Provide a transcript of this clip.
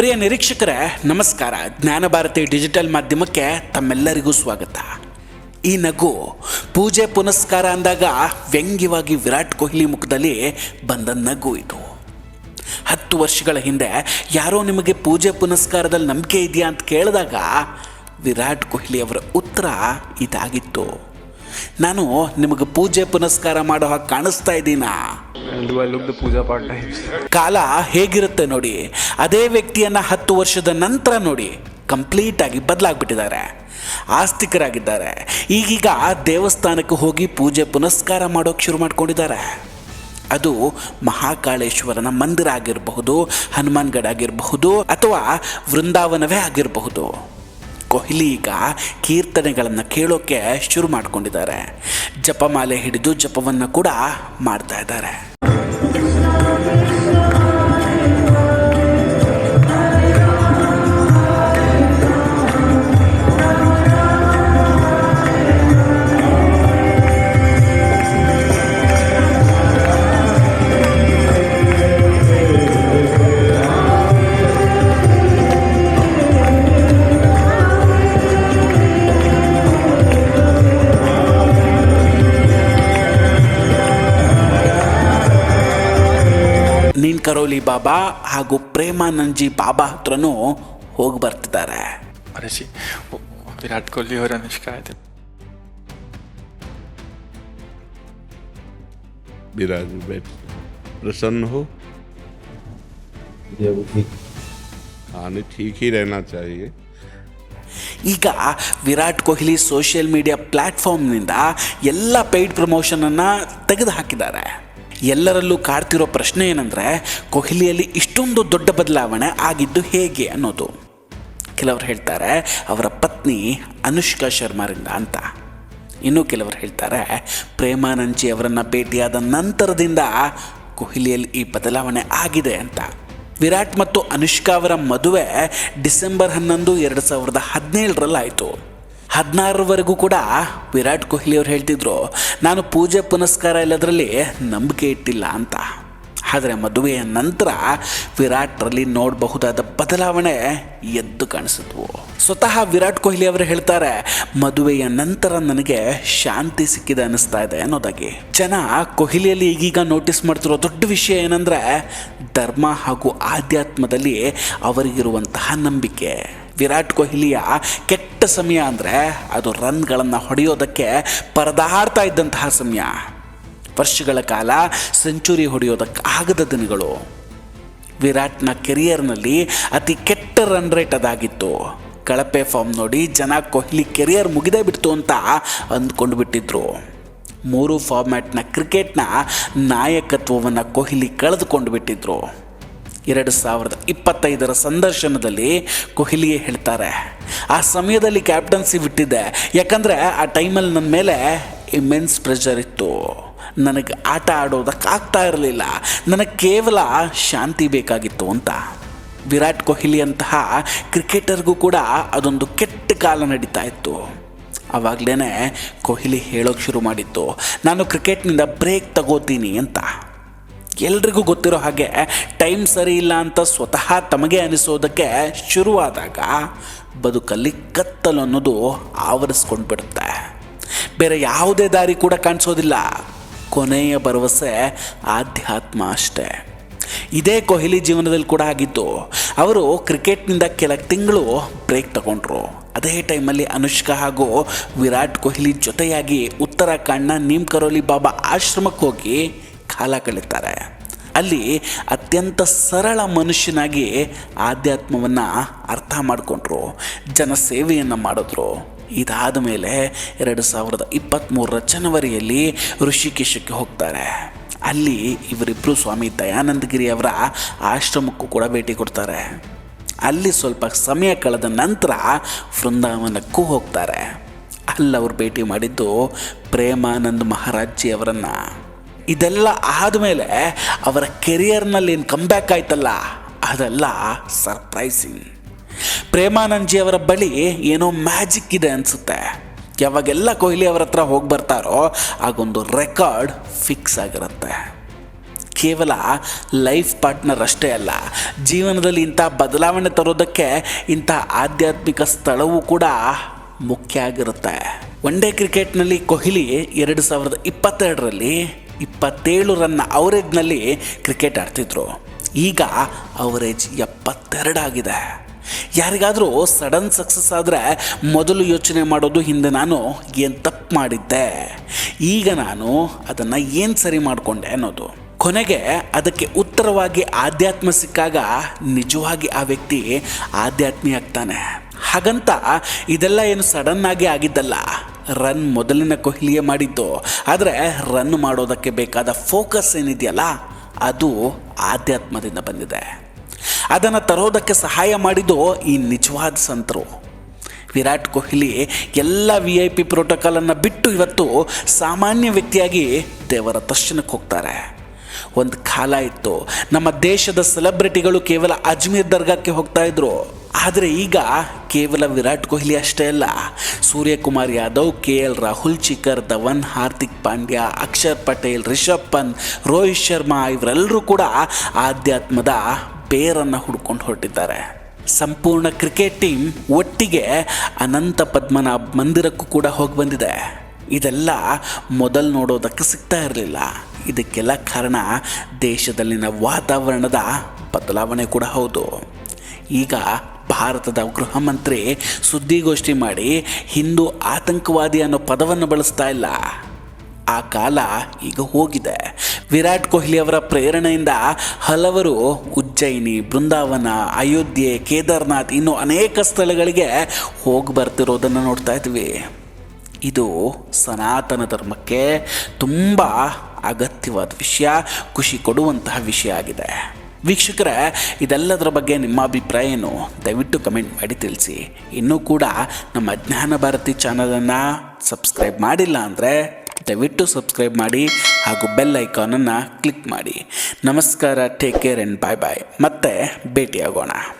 ಪ್ರಿಯ ನಿರೀಕ್ಷಕರೇ, ನಮಸ್ಕಾರ. ಜ್ಞಾನ ಭಾರತಿ ಡಿಜಿಟಲ್ ಮಾಧ್ಯಮಕ್ಕೆ ತಮ್ಮೆಲ್ಲರಿಗೂ ಸ್ವಾಗತ. ಈ ನಗು ಪೂಜೆ ಪುನಸ್ಕಾರ ಅಂದಾಗ ವ್ಯಂಗ್ಯವಾಗಿ ವಿರಾಟ್ ಕೊಹ್ಲಿ ಮುಖದಲ್ಲಿ ಬಂದ ನಗು ಇದು. ಹತ್ತು ವರ್ಷಗಳ ಹಿಂದೆ ಯಾರೋ ನಿಮಗೆ ಪೂಜೆ ಪುನಸ್ಕಾರದಲ್ಲಿ ನಂಬಿಕೆ ಇದೆಯಾ ಅಂತ ಕೇಳಿದಾಗ ವಿರಾಟ್ ಕೊಹ್ಲಿ ಅವರ ಉತ್ತರ ಇದಾಗಿತ್ತು. ನಾನು ನಿಮಗೆ ಪೂಜೆ ಪುನಸ್ಕಾರ ಮಾಡೋ ಹಾಗೆ ಕಾಣಿಸ್ತಾ ಇದ್ದೀನಾ? ಕಾಲ ಹೇಗಿರುತ್ತೆ ನೋಡಿ, ಅದೇ ವ್ಯಕ್ತಿಯನ್ನ ಹತ್ತು ವರ್ಷದ ನಂತರ ನೋಡಿ ಕಂಪ್ಲೀಟ್ ಆಗಿ ಬದಲಾಗ್ಬಿಟ್ಟಿದ್ದಾರೆ, ಆಸ್ತಿಕರಾಗಿದ್ದಾರೆ. ಈಗೀಗ ದೇವಸ್ಥಾನಕ್ಕೆ ಹೋಗಿ ಪೂಜೆ ಪುನಸ್ಕಾರ ಮಾಡೋಕೆ ಶುರು ಮಾಡ್ಕೊಂಡಿದ್ದಾರೆ. ಅದು ಮಹಾಕಾಳೇಶ್ವರನ ಮಂದಿರ ಆಗಿರಬಹುದು ಹನುಮಾನ್ಗಢ ಆಗಿರಬಹುದು, ಅಥವಾ ವೃಂದಾವನವೇ ಆಗಿರಬಹುದು. ಕೊಹ್ಲಿ ಈಗ ಕೀರ್ತನೆಗಳನ್ನು ಕೇಳೋಕೆ ಶುರು ಮಾಡ್ಕೊಂಡಿದ್ದಾರೆ. ಜಪಮಾಲೆ ಹಿಡಿದು ಜಪವನ್ನು ಕೂಡ ಮಾಡ್ತಾ ಇದ್ದಾರೆ. ಕರೋಲಿ ಬಾಬಾ ಹಾಗೂ ಪ್ರೇಮಾನಂದ್ಜಿ ಬಾಬಾ ಹತ್ರನೂ ಹೋಗಿ ಬರ್ತಿದ್ದಾರೆ अरे जी वो विराट कोहली और अनुष्का आए थे विराज बैठ प्रसन्न हो हाँ नहीं ठीक ही रहना चाहिए ಈಗ ವಿರಾಟ್ ಕೊಹ್ಲಿ ಸೋಷಿಯಲ್ ಮೀಡಿಯಾ ಪ್ಲ್ಯಾಟ್ಫಾರ್ಮ್ನಿಂದ ಎಲ್ಲ ಪೇಯ್ಡ್ ಪ್ರಮೋಷನನ್ನು ತೆಗೆದು ಹಾಕಿದ್ದಾರೆ ಎಲ್ಲರಲ್ಲೂ ಕಾಡ್ತಿರೋ ಪ್ರಶ್ನೆ ಏನಂದರೆ, ಕೊಹ್ಲಿಯಲ್ಲಿ ಇಷ್ಟೊಂದು ದೊಡ್ಡ ಬದಲಾವಣೆ ಆಗಿದ್ದು ಹೇಗೆ ಅನ್ನೋದು. ಕೆಲವರು ಹೇಳ್ತಾರೆ, ಅವರ ಪತ್ನಿ ಅನುಷ್ಕಾ ಶರ್ಮಾರಿಂದ ಅಂತ. ಇನ್ನೂ ಕೆಲವರು ಹೇಳ್ತಾರೆ ಪ್ರೇಮಾನಂಜಿ ಅವರನ್ನು ಭೇಟಿಯಾದ ನಂತರದಿಂದ ಕೊಹ್ಲಿಯಲ್ಲಿ ಈ ಬದಲಾವಣೆ ಆಗಿದೆ ಅಂತ. ವಿರಾಟ್ ಮತ್ತು ಅನುಷ್ಕಾ ಅವರ ಮದುವೆ ಡಿಸೆಂಬರ್ ಹನ್ನೊಂದು, ಎರಡು ಸಾವಿರದ ಹದಿನೇಳರಲ್ಲಾಯಿತು. ಹದಿನಾರರವರೆಗೂ ಕೂಡ ವಿರಾಟ್ ಕೊಹ್ಲಿ ಅವ್ರು ಹೇಳ್ತಿದ್ರು, ನಾನು ಪೂಜೆ ಪುನಸ್ಕಾರ ಇಲ್ಲದರಲ್ಲಿ ನಂಬಿಕೆ ಇಟ್ಟಿಲ್ಲ ಅಂತ. ಆದರೆ ಮದುವೆಯ ನಂತರ ವಿರಾಟ್ರಲ್ಲಿ ನೋಡಬಹುದಾದ ಬದಲಾವಣೆ ಎದ್ದು ಕಾಣಿಸಿದ್ವು. ಸ್ವತಃ ವಿರಾಟ್ ಕೊಹ್ಲಿ ಅವರು ಹೇಳ್ತಾರೆ, ಮದುವೆಯ ನಂತರ ನನಗೆ ಶಾಂತಿ ಸಿಕ್ಕಿದೆ ಅನ್ನಿಸ್ತಾ ಇದೆ ಅನ್ನೋದಾಗಿ. ಜನ ಕೊಹ್ಲಿಯಲ್ಲಿ ಈಗೀಗ ನೋಟಿಸ್ ಮಾಡ್ತಿರೋ ದೊಡ್ಡ ವಿಷಯ ಏನಂದರೆ, ಧರ್ಮ ಹಾಗೂ ಆಧ್ಯಾತ್ಮದಲ್ಲಿ ಅವರಿಗಿರುವಂತಹ ನಂಬಿಕೆ. ವಿರಾಟ್ ಕೊಹ್ಲಿಯ ಕೆಟ್ಟ ಸಮಯ ಅಂದರೆ ಅದು ರನ್ಗಳನ್ನು ಹೊಡೆಯೋದಕ್ಕೆ ಪರದಾಡ್ತಾ ಇದ್ದಂತಹ ಸಮಯ. ವರ್ಷಗಳ ಕಾಲ ಸೆಂಚುರಿ ಹೊಡೆಯೋದಕ್ಕೆ ಆಗದ ದಿನಗಳು. ವಿರಾಟ್ನ ಕೆರಿಯರ್ನಲ್ಲಿ ಅತಿ ಕೆಟ್ಟ ರನ್ ರೇಟ್ ಅದಾಗಿತ್ತು. ಕಳಪೆ ಫಾರ್ಮ್ ನೋಡಿ ಜನ ಕೊಹ್ಲಿ ಕೆರಿಯರ್ ಮುಗಿದೇ ಬಿಡ್ತು ಅಂತ ಅಂದ್ಕೊಂಡು ಬಿಟ್ಟಿದ್ರು. ಮೂರು ಫಾರ್ಮ್ಯಾಟ್ನ ಕ್ರಿಕೆಟ್ನ ನಾಯಕತ್ವವನ್ನು ಕೊಹ್ಲಿ ಕಳೆದುಕೊಂಡು ಬಿಟ್ಟಿದ್ರು. ಎರಡು ಸಾವಿರದ ಇಪ್ಪತ್ತೈದರ ಸಂದರ್ಶನದಲ್ಲಿ ಕೊಹ್ಲಿಯೇ ಹೇಳ್ತಾರೆ, ಆ ಸಮಯದಲ್ಲಿ ಕ್ಯಾಪ್ಟನ್ಸಿ ಬಿಟ್ಟಿದ್ದೆ ಯಾಕಂದರೆ ಆ ಟೈಮಲ್ಲಿ ನನ್ನ ಮೇಲೆ ಇಮೆನ್ಸ್ ಪ್ರೆಷರ್ ಇತ್ತು. ನನಗೆ ಆಟ ಆಡೋದಕ್ಕೆ ಆಗ್ತಾ ಇರಲಿಲ್ಲ, ನನಗೆ ಕೇವಲ ಶಾಂತಿ ಬೇಕಾಗಿತ್ತು ಅಂತ. ವಿರಾಟ್ ಕೊಹ್ಲಿ ಅಂತಹ ಕ್ರಿಕೆಟರ್ಗೂ ಕೂಡ ಅದೊಂದು ಕೆಟ್ಟ ಕಾಲ ನಡೀತಾ ಇತ್ತು. ಆವಾಗಲೇ ಕೊಹ್ಲಿ ಹೇಳೋಕೆ ಶುರು ಮಾಡಿತ್ತು, ನಾನು ಕ್ರಿಕೆಟ್ನಿಂದ ಬ್ರೇಕ್ ತಗೋತೀನಿ ಅಂತ. ಎಲ್ರಿಗೂ ಗೊತ್ತಿರೋ ಹಾಗೆ, ಟೈಮ್ ಸರಿ ಇಲ್ಲ ಅಂತ ಸ್ವತಃ ತಮಗೆ ಅನಿಸೋದಕ್ಕೆ ಶುರುವಾದಾಗ ಬದುಕಲ್ಲಿ ಕತ್ತಲು ಅನ್ನೋದು ಆವರಿಸ್ಕೊಂಡು ಬಿಡುತ್ತೆ ಬೇರೆ ಯಾವುದೇ ದಾರಿ ಕೂಡ ಕಾಣಿಸೋದಿಲ್ಲ. ಕೊನೆಯ ಭರವಸೆ ಆಧ್ಯಾತ್ಮ ಅಷ್ಟೇ. ಇದೇ ಕೊಹ್ಲಿ ಜೀವನದಲ್ಲಿ ಕೂಡ ಆಗಿತ್ತು ಅವರು ಕ್ರಿಕೆಟ್ನಿಂದ ಕೆಲ ತಿಂಗಳು ಬ್ರೇಕ್ ತಗೊಂಡ್ರು. ಅದೇ ಟೈಮಲ್ಲಿ ಅನುಷ್ಕಾ ಹಾಗೂ ವಿರಾಟ್ ಕೊಹ್ಲಿ ಜೊತೆಯಾಗಿ ಉತ್ತರಾಖಂಡ್ನ ನೀಮ್ ಕರೋಲಿ ಬಾಬಾ ಆಶ್ರಮಕ್ಕೆ ಹೋಗಿ ಕಾಲ ಕಳೀತಾರೆ ಅಲ್ಲಿ ಅತ್ಯಂತ ಸರಳ ಮನುಷ್ಯನಾಗಿ ಆಧ್ಯಾತ್ಮವನ್ನು ಅರ್ಥ ಮಾಡಿಕೊಂಡ್ರು, ಜನಸೇವೆಯನ್ನು ಮಾಡಿದ್ರು. ಇದಾದ ಮೇಲೆ ಎರಡು ಸಾವಿರದ ಇಪ್ಪತ್ತ್ಮೂರರ ಜನವರಿಯಲ್ಲಿ ಋಷಿಕೇಶಕ್ಕೆ ಹೋಗ್ತಾರೆ. ಅಲ್ಲಿ ಇವರಿಬ್ಬರು ಸ್ವಾಮಿ ದಯಾನಂದಗಿರಿ ಅವರ ಆಶ್ರಮಕ್ಕೂ ಕೂಡ ಭೇಟಿ ಕೊಡ್ತಾರೆ. ಅಲ್ಲಿ ಸ್ವಲ್ಪ ಸಮಯ ಕಳೆದ ನಂತರ ವೃಂದಾವನಕ್ಕೂ ಹೋಗ್ತಾರೆ. ಅಲ್ಲವ್ರು ಭೇಟಿ ಮಾಡಿದ್ದು ಪ್ರೇಮಾನಂದ್ ಮಹಾರಾಜ್ಜಿ ಅವರನ್ನು. ಇದೆಲ್ಲ ಆದಮೇಲೆ ಅವರ ಕೆರಿಯರ್ನಲ್ಲಿ ಏನು ಕಮ್ಬ್ಯಾಕ್ ಆಯ್ತಲ್ಲ, ಅದೆಲ್ಲ ಸರ್ಪ್ರೈಸಿಂಗ್ ಪ್ರೇಮಾನಂದ್ಜಿ ಅವರ ಬಳಿ ಏನೋ ಮ್ಯಾಜಿಕ್ ಇದೆ ಅನಿಸುತ್ತೆ. ಯಾವಾಗೆಲ್ಲ ಕೊಹ್ಲಿ ಅವರ ಹತ್ರ ಹೋಗಿ ಬರ್ತಾರೋ ಆಗೊಂದು ರೆಕಾರ್ಡ್ ಫಿಕ್ಸ್ ಆಗಿರುತ್ತೆ. ಕೇವಲ ಲೈಫ್ ಪಾರ್ಟ್ನರ್ ಅಷ್ಟೇ ಅಲ್ಲ, ಜೀವನದಲ್ಲಿ ಇಂಥ ಬದಲಾವಣೆ ತರೋದಕ್ಕೆ ಇಂಥ ಆಧ್ಯಾತ್ಮಿಕ ಸ್ಥಳವೂ ಕೂಡ ಮುಖ್ಯ ಆಗಿರುತ್ತೆ. ಒನ್ ಡೇ ಕ್ರಿಕೆಟ್ನಲ್ಲಿ ಕೊಹ್ಲಿ ಎರಡು ಸಾವಿರದ ಇಪ್ಪತ್ತೆರಡರಲ್ಲಿ ಇಪ್ಪತ್ತೇಳು ರನ್ನ ಅವರೇಜ್ನಲ್ಲಿ ಕ್ರಿಕೆಟ್ ಆಡ್ತಿದ್ರು. ಈಗ ಅವರೇಜ್ ಎಪ್ಪತ್ತೆರಡಾಗಿದೆ. ಯಾರಿಗಾದರೂ ಸಡನ್ ಸಕ್ಸಸ್ ಆದರೆ ಮೊದಲು ಯೋಚನೆ ಮಾಡೋದು ಹಿಂದೆ ನಾನು ಏನು ತಪ್ಪು ಮಾಡಿದ್ದೆ. ಈಗ ನಾನು ಅದನ್ನು ಏನು ಸರಿ ಮಾಡಿಕೊಂಡೆ ಅನ್ನೋದು. ಕೊನೆಗೆ ಅದಕ್ಕೆ ಉತ್ತರವಾಗಿ ಆಧ್ಯಾತ್ಮ ಸಿಕ್ಕಾಗ ನಿಜವಾಗಿ ಆ ವ್ಯಕ್ತಿ ಆಧ್ಯಾತ್ಮಿ ಆಗ್ತಾನೆ ಹಾಗಂತ ಇದೆಲ್ಲ ಏನು ಸಡನ್ನಾಗಿ ಆಗಿ ಆಗಿದ್ದಲ್ಲ. ರನ್ ಮೊದಲಿನ ಕೊಹ್ಲಿಯೇ ಮಾಡಿದ್ದು. ಆದರೆ ರನ್ ಮಾಡೋದಕ್ಕೆ ಬೇಕಾದ ಫೋಕಸ್ ಏನಿದೆಯಲ್ಲ, ಅದು ಆಧ್ಯಾತ್ಮದಿಂದ ಬಂದಿದೆ. ಅದನ್ನು ತರೋದಕ್ಕೆ ಸಹಾಯ ಮಾಡಿದ್ದು ಈ ನಿಜವಾದ ಸಂತರು. ವಿರಾಟ್ ಕೊಹ್ಲಿ ಎಲ್ಲ ವಿ ಐ ಪಿ ಪ್ರೋಟೋಕಾಲನ್ನು ಬಿಟ್ಟು ಇವತ್ತು ಸಾಮಾನ್ಯ ವ್ಯಕ್ತಿಯಾಗಿ ದೇವರ ದರ್ಶನಕ್ಕೆ ಹೋಗ್ತಾರೆ. ಒಂದು ಕಾಲ ಇತ್ತು, ನಮ್ಮ ದೇಶದ ಸೆಲೆಬ್ರಿಟಿಗಳು ಕೇವಲ ಅಜ್ಮೀರ್ ದರ್ಗಾಕ್ಕೆ ಹೋಗ್ತಾ ಇದ್ರು. ಆದರೆ ಈಗ ಕೇವಲ ವಿರಾಟ್ ಕೊಹ್ಲಿ ಅಷ್ಟೇ ಅಲ್ಲ. ಸೂರ್ಯಕುಮಾರ್ ಯಾದವ್, ಕೆ ಎಲ್ ರಾಹುಲ್ ಚಿಕರ್ ಧವನ್, ಹಾರ್ದಿಕ್ ಪಾಂಡ್ಯ, ಅಕ್ಷರ್ ಪಟೇಲ್, ರಿಷಬ್ ಪಂತ್, ರೋಹಿತ್ ಶರ್ಮಾ ಇವರೆಲ್ಲರೂ ಕೂಡ ಆಧ್ಯಾತ್ಮದ ಬೇರನ್ನು ಹುಡ್ಕೊಂಡು ಹೊರಟಿದ್ದಾರೆ. ಸಂಪೂರ್ಣ ಕ್ರಿಕೆಟ್ ಟೀಮ್ ಒಟ್ಟಿಗೆ ಅನಂತ ಪದ್ಮನಾಭ್ ಮಂದಿರಕ್ಕೂ ಕೂಡ ಹೋಗಿ ಬಂದಿದೆ. ಇದೆಲ್ಲ ಮೊದಲು ನೋಡೋದಕ್ಕೆ ಸಿಗ್ತಾ ಇರಲಿಲ್ಲ. ಇದಕ್ಕೆಲ್ಲ ಕಾರಣ ದೇಶದಲ್ಲಿನ ವಾತಾವರಣದ ಬದಲಾವಣೆ ಕೂಡ ಹೌದು. ಈಗ ಭಾರತದ ಗೃಹ ಮಂತ್ರಿ ಸುದ್ದಿಗೋಷ್ಠಿ ಮಾಡಿ ಹಿಂದೂ ಆತಂಕವಾದಿ ಅನ್ನೋ ಪದವನ್ನು ಬಳಸ್ತಾ ಇಲ್ಲ. ಆ ಕಾಲ ಈಗ ಹೋಗಿದೆ. ವಿರಾಟ್ ಕೊಹ್ಲಿ ಅವರ ಪ್ರೇರಣೆಯಿಂದ ಹಲವರು ಉಜ್ಜಯಿನಿ, ಬೃಂದಾವನ, ಅಯೋಧ್ಯೆ, ಕೇದಾರ್ನಾಥ್ ಇನ್ನೂ ಅನೇಕ ಸ್ಥಳಗಳಿಗೆ ಹೋಗಿ ಬರ್ತಿರೋದನ್ನು ನೋಡ್ತಾ ಇದ್ವಿ. ಇದು ಸನಾತನ ಧರ್ಮಕ್ಕೆ ತುಂಬ ಅಗತ್ಯವಾದ ವಿಷಯ, ಖುಷಿ ಕೊಡುವಂತಹ ವಿಷಯ ಆಗಿದೆ. ವೀಕ್ಷಕರೇ, ಇದೆಲ್ಲದರ ಬಗ್ಗೆ ನಿಮ್ಮ ಅಭಿಪ್ರಾಯ ಏನು ದಯವಿಟ್ಟು ಕಮೆಂಟ್ ಮಾಡಿ ತಿಳಿಸಿ. ಇನ್ನೂ ಕೂಡ ನಮ್ಮ ಜ್ಞಾನ ಭಾರತಿ ಚಾನಲನ್ನು ಸಬ್ಸ್ಕ್ರೈಬ್ ಮಾಡಿಲ್ಲ ಅಂದರೆ ದಯವಿಟ್ಟು ಸಬ್ಸ್ಕ್ರೈಬ್ ಮಾಡಿ ಹಾಗೂ ಬೆಲ್ ಐಕಾನನ್ನು ಕ್ಲಿಕ್ ಮಾಡಿ. ನಮಸ್ಕಾರ, take care and bye bye. ಮತ್ತೆ ಭೇಟಿಯಾಗೋಣ.